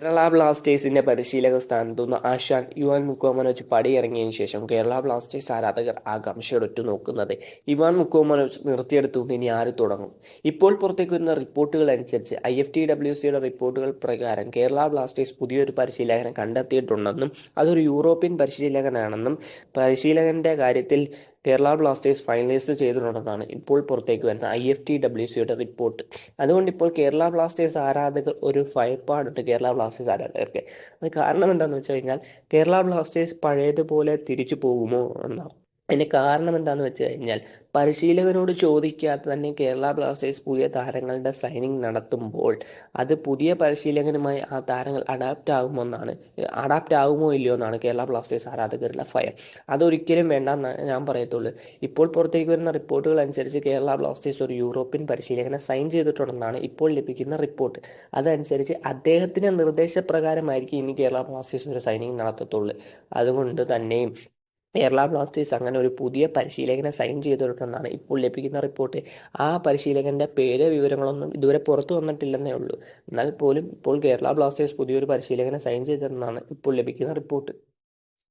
കേരള ബ്ലാസ്റ്റേഴ്സിന്റെ പരിശീലക സ്ഥാനത്തുനിന്ന് ആശാൻ യുവാൻ മുക്കോമനോജ് പടിയിറങ്ങിയതിനു ശേഷം കേരള ബ്ലാസ്റ്റേഴ്സ് ആരാധകർ ആകാംക്ഷയോടെ ഉറ്റുനോക്കുന്നത് ഇവാൻ മുക്കോമനോജ് നിർത്തിയെടുത്തുനിന്ന് ഇനി ആര് തുടങ്ങും? ഇപ്പോൾ പുറത്തേക്ക് വരുന്ന റിപ്പോർട്ടുകൾ അനുസരിച്ച് ഐ എഫ് ടി ഡബ്ല്യു സിയുടെ റിപ്പോർട്ടുകൾ പ്രകാരം കേരള ബ്ലാസ്റ്റേഴ്സ് പുതിയൊരു പരിശീലകനെ കണ്ടെത്തിയിട്ടുണ്ടെന്നും അതൊരു യൂറോപ്യൻ പരിശീലകനാണെന്നും പരിശീലകന്റെ കാര്യത്തിൽ കേരള ബ്ലാസ്റ്റേഴ്സ് ഫൈനലൈസ് ചെയ്തിട്ടുണ്ടെന്നാണ് ഇപ്പോൾ പുറത്തേക്ക് വരുന്ന ഐ എഫ് ടി ഡബ്ല്യു സിയുടെ റിപ്പോർട്ട് അതുകൊണ്ട് ഇപ്പോൾ കേരള ബ്ലാസ്റ്റേഴ്സ് ആരാധകർ ഒരു ഭയപ്പാടുണ്ട് കേരള ബ്ലാസ്റ്റേഴ്സ് ആരാധകർക്ക്. അത് കാരണം എന്താണെന്ന് വെച്ച് കഴിഞ്ഞാൽ കേരള ബ്ലാസ്റ്റേഴ്സ് പഴയതുപോലെ തിരിച്ചു പോകുമോ എന്നാണ്. അതിന് കാരണം എന്താണെന്ന് വെച്ച് കഴിഞ്ഞാൽ പരിശീലകനോട് ചോദിക്കാതെ തന്നെ കേരള ബ്ലാസ്റ്റേഴ്സ് പുതിയ താരങ്ങളുടെ സൈനിങ് നടത്തുമ്പോൾ അത് പുതിയ പരിശീലകനുമായി ആ താരങ്ങൾ അഡാപ്റ്റ് ആകുമെന്നാണ് അഡാപ്റ്റ് ആകുമോ ഇല്ലയോ എന്നാണ് കേരള ബ്ലാസ്റ്റേഴ്സ് ആരാധകരുടെ ഭയം. അതൊരിക്കലും വേണ്ടെന്ന് ഞാൻ പറയത്തുള്ളൂ. ഇപ്പോൾ പുറത്തേക്ക് വരുന്ന റിപ്പോർട്ടുകൾ അനുസരിച്ച് കേരള ബ്ലാസ്റ്റേഴ്സ് ഒരു യൂറോപ്യൻ പരിശീലകനെ സൈൻ ചെയ്തിട്ടുണ്ടെന്നാണ് ഇപ്പോൾ ലഭിക്കുന്ന റിപ്പോർട്ട്. അതനുസരിച്ച് അദ്ദേഹത്തിന്റെ നിർദ്ദേശപ്രകാരമായിരിക്കും ഇനി കേരള ബ്ലാസ്റ്റേഴ്സ് ഒരു സൈനിങ് നടത്തത്തുള്ളൂ. അതുകൊണ്ട് തന്നെയും കേരള ബ്ലാസ്റ്റേഴ്സ് അങ്ങനെ ഒരു പുതിയ പരിശീലകനെ സൈൻ ചെയ്തിട്ടുണ്ടെന്നാണ് ഇപ്പോൾ ലഭിക്കുന്ന റിപ്പോർട്ട്. ആ പരിശീലകന്റെ പേര് വിവരങ്ങളൊന്നും ഇതുവരെ പുറത്തു വന്നിട്ടില്ലെന്നേ ഉള്ളൂ. എന്നാൽ പോലും ഇപ്പോൾ കേരള ബ്ലാസ്റ്റേഴ്സ് പുതിയൊരു പരിശീലകനെ സൈൻ ചെയ്തിട്ടുണ്ടെന്നാണ് ഇപ്പോൾ ലഭിക്കുന്ന റിപ്പോർട്ട്.